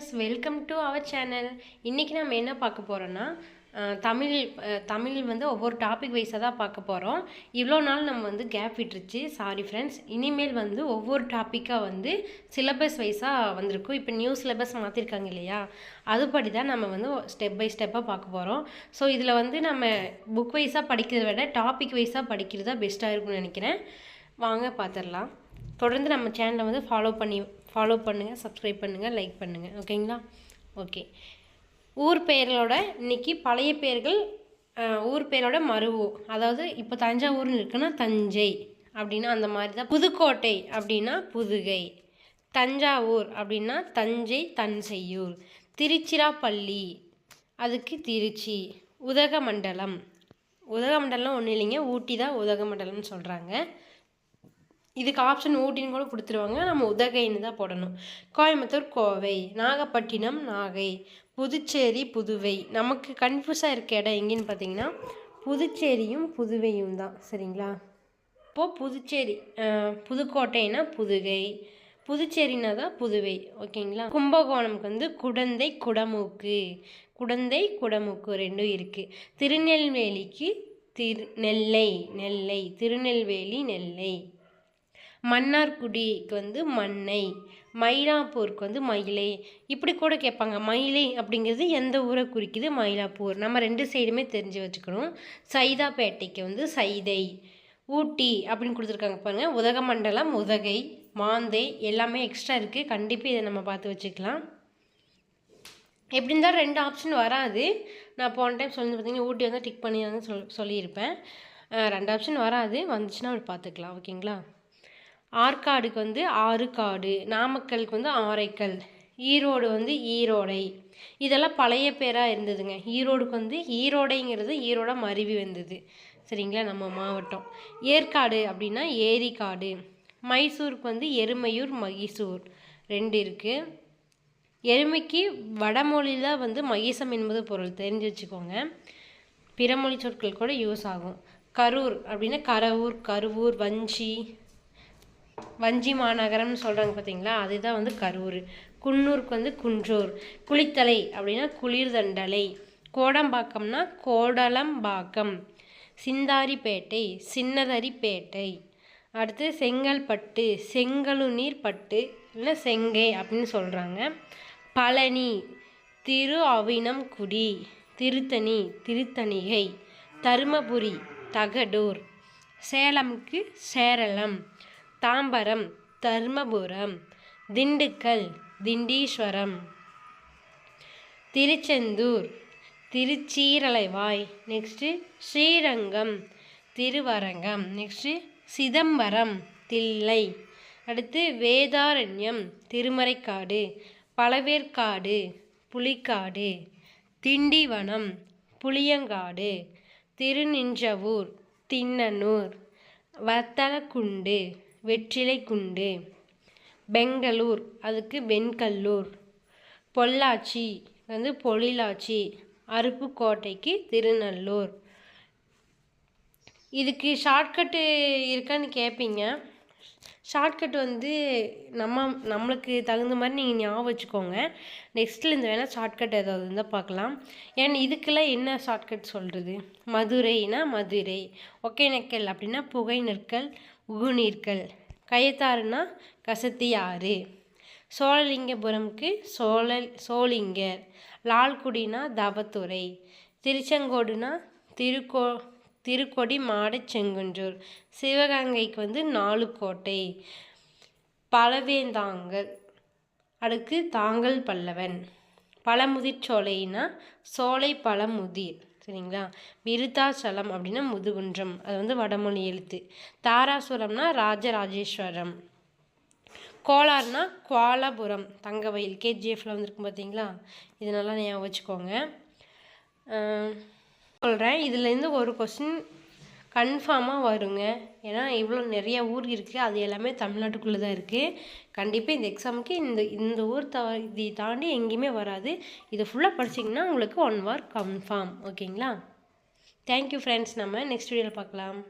Friends welcome to our channel இன்றைக்கி நம்ம என்ன பார்க்க போகிறோன்னா தமிழ் தமிழ் வந்து ஒவ்வொரு டாபிக் வைஸாக தான் பார்க்க போகிறோம் இவ்வளோ நாள் நம்ம வந்து கேப் விட்டுருச்சு. சாரி ஃப்ரெண்ட்ஸ் இனிமேல் வந்து ஒவ்வொரு டாப்பிக்காக வந்து சிலபஸ் வைஸாக வந்திருக்கும். இப்போ நியூ சிலபஸ் மாற்றிருக்காங்க இல்லையா? அதுபடி தான் நம்ம வந்து ஸ்டெப் பை ஸ்டெப்பாக பார்க்க போகிறோம் ஸோ இதில் வந்து நம்ம புக் வைஸாக படிக்கிறத விட டாபிக் வைஸாக படிக்கிறது தான் பெஸ்ட்டாக இருக்கும்னு நினைக்கிறேன். வாங்க பார்த்துடலாம். தொடர்ந்து நம்ம சேனலை வந்து ஃபாலோ பண்ணி ஃபாலோ பண்ணுங்கள் சப்ஸ்கிரைப் பண்ணுங்கள் லைக் பண்ணுங்கள் ஓகேங்களா ஓகே ஊர் பெயர்களோட இன்றைக்கி பழைய பெயர்கள் ஊர் பெயரோட மருவு. அதாவது இப்போ தஞ்சாவூர்னு இருக்குன்னா தஞ்சை அப்படின்னா அந்த மாதிரி தான் புதுக்கோட்டை அப்படின்னா புதுகை. தஞ்சாவூர் அப்படின்னா தஞ்சை தஞ்சையூர் திருச்சிராப்பள்ளி அதுக்கு திருச்சி. உதகமண்டலம். உதகமண்டலம் ஒன்றும் இல்லைங்க. ஊட்டி தான் உதகமண்டலம்னு சொல்கிறாங்க இதுக்கு ஆப்ஷன் ஊட்டின்னு கூட கொடுத்துருவாங்க. நம்ம உதகைன்னு தான் போடணும். கோயம்புத்தூர் கோவை நாகப்பட்டினம் நாகை புதுச்சேரி புதுவை. நமக்கு கன்ஃபியூஸாக இருக்க இடம் எங்கேன்னு பார்த்தீங்கன்னா புதுச்சேரியும் புதுவையும் தான். சரிங்களா? இப்போது புதுச்சேரி அஹ், புதுக்கோட்டைனா புதுகை புதுச்சேரினா தான் புதுவை. ஓகேங்களா? கும்பகோணம்க்கு வந்து குடந்தை குடமூக்கு. குடந்தை குடமூக்கு ரெண்டும் இருக்குது திருநெல்வேலிக்கு திரு நெல்லை நெல்லை. திருநெல்வேலி நெல்லை. மன்னார்குடிக்கு வந்து மன்னை மயிலாப்பூருக்கு வந்து மயிலை. இப்படி கூட கேட்பாங்க. மயிலை அப்படிங்கிறது எந்த ஊரை குறிக்குது? மயிலாப்பூர். நம்ம ரெண்டு சைடுமே தெரிஞ்சு வச்சுக்கணும். சைதாப்பேட்டைக்கு வந்து சைதை ஊட்டி அப்படின்னு கொடுத்துருக்காங்க பாருங்கள் உதகமண்டலம் உதகை மாந்தை எல்லாமே எக்ஸ்ட்ரா இருக்குது கண்டிப்பாக இதை நம்ம பார்த்து வச்சுக்கலாம். எப்படி இருந்தாலும் ரெண்டு ஆப்ஷன் வராது. நான் போன டைம் சொல்லி பார்த்தீங்கன்னா ஊட்டி வந்து டிக் பண்ணி வந்து சொல் சொல்லியிருப்பேன். ரெண்டு ஆப்ஷன் வராது. வந்துச்சுன்னா அப்படி பார்த்துக்கலாம். ஓகேங்களா ஆற்காடுக்கு வந்து ஆறுக்காடு நாமக்கலுக்கு வந்து ஆரைக்கல் ஈரோடு வந்து ஈரோடை. இதெல்லாம் பழைய பேராக இருந்ததுங்க. ஈரோடுக்கு வந்து ஈரோடைங்கிறது ஈரோட மருவி வந்தது. சரிங்களா? நம்ம மாவட்டம். ஏற்காடு அப்படின்னா ஏரிக்காடு. மைசூருக்கு வந்து எருமையூர் மகிசூர். ரெண்டு இருக்குது எருமைக்கு வடமொழியில் வந்து மகேசம் என்பது பொருள். தெரிஞ்சு வச்சுக்கோங்க. பிறமொழி சொற்கள் கூட யூஸ் ஆகும். கரூர் அப்படின்னா கரவூர் கருவூர் வஞ்சி வஞ்சி மாநகரம்னு சொல்கிறாங்க பார்த்தீங்களா அதுதான் வந்து கரூர். குன்னூருக்கு வந்து குன்றூர். குளித்தலை அப்படின்னா குளிர்தண்டலை. கோடம்பாக்கம்னா கோடலம்பாக்கம். சிந்தாரிப்பேட்டை சின்னதரிப்பேட்டை. அடுத்து செங்கல்பட்டு செங்கழுநீர் பட்டு இல்லை செங்கை அப்படின்னு சொல்கிறாங்க பழனி திரு அவினம்குடி திருத்தணி திருத்தணிகை தருமபுரி தகடூர். சேலம்க்கு Cheralam. Tambaram Dharmapuram Dindigul Dindeeswaram Tiruchendur Tiruchiralaivai next Srirangam Thiruvarangam next Chidambaram Thillai. அடுத்து வேதாரண்யம் திருமறைக்காடு பழவேற்காடு புலிக்காடு திண்டிவனம் புளியங்காடு திருநின்றவூர் திண்ணனூர் வத்தலக்குண்டு வெற்றிலைக்குண்டு பெங்களூர் அதுக்கு வெண்கல்லூர். பொள்ளாச்சி வந்து பொழிலாச்சி அருப்புக்கோட்டைக்கு திருநல்லூர். இதுக்கு ஷார்ட்கட்டு இருக்கான்னு கேட்பீங்க ஷார்ட்கட் வந்து நம்ம நம்மளுக்கு தகுந்த மாதிரி நீங்கள் ஞாபகம் வச்சுக்கோங்க. நெக்ஸ்ட்டில் இந்த வேணால் ஷார்ட்கட் ஏதாவது இருந்தால் பார்க்கலாம். ஏன்னா இதுக்கெல்லாம் என்ன ஷார்ட்கட் சொல்கிறது மதுரைனா மதுரை. ஒகேனக்கல் அப்படின்னா புகை நெற்கள் உகுநீர்கள். கயத்தாறுனா கசத்தியாறு சோழலிங்கபுரம்க்கு சோழ சோளிங்கர் லால்குடினா தவத்துறை. திருச்செங்கோடுனா திருக்கோ திருக்கொடி மாடச்செங்குன்றூர் சிவகங்கைக்கு வந்து நாலுக்கோட்டை. பழவேந்தாங்கல். அடுக்கு தாங்கல் பல்லவன். பழமுதிர் சோலைனா சோலை பழமுதிர் சரிங்களா? விருத்தாச்சலம் அப்படின்னா முதுகுன்றம். அது வந்து வடமொழி எழுத்து. தாராசுரம்னா ராஜராஜேஸ்வரம். கோலார்னா கோலாபுரம் தங்கவயில் கேஜிஎஃப்ல வந்திருக்கும் பார்த்தீங்களா இதனால ஞாபகம் வச்சுக்கோங்க. சொல்கிறேன் இதுலேருந்து ஒரு கொஸ்டின் கன்ஃபார்மாக வருங்க. ஏன்னா இவ்வளோ நிறைய ஊர் இருக்குது அது எல்லாமே தமிழ்நாட்டுக்குள்ளே தான் இருக்குது கண்டிப்பாக இந்த எக்ஸாமுக்கு இந்த இந்த ஊர் த இதை தாண்டி எங்கேயுமே வராது. இதை ஃபுல்லாக படிச்சிங்கன்னா உங்களுக்கு ஒன் வார் கன்ஃபார்ம் ஓகேங்களா தேங்க்யூ ஃப்ரெண்ட்ஸ் நம்ம நெக்ஸ்ட் வீடியோவில் பார்க்கலாம்.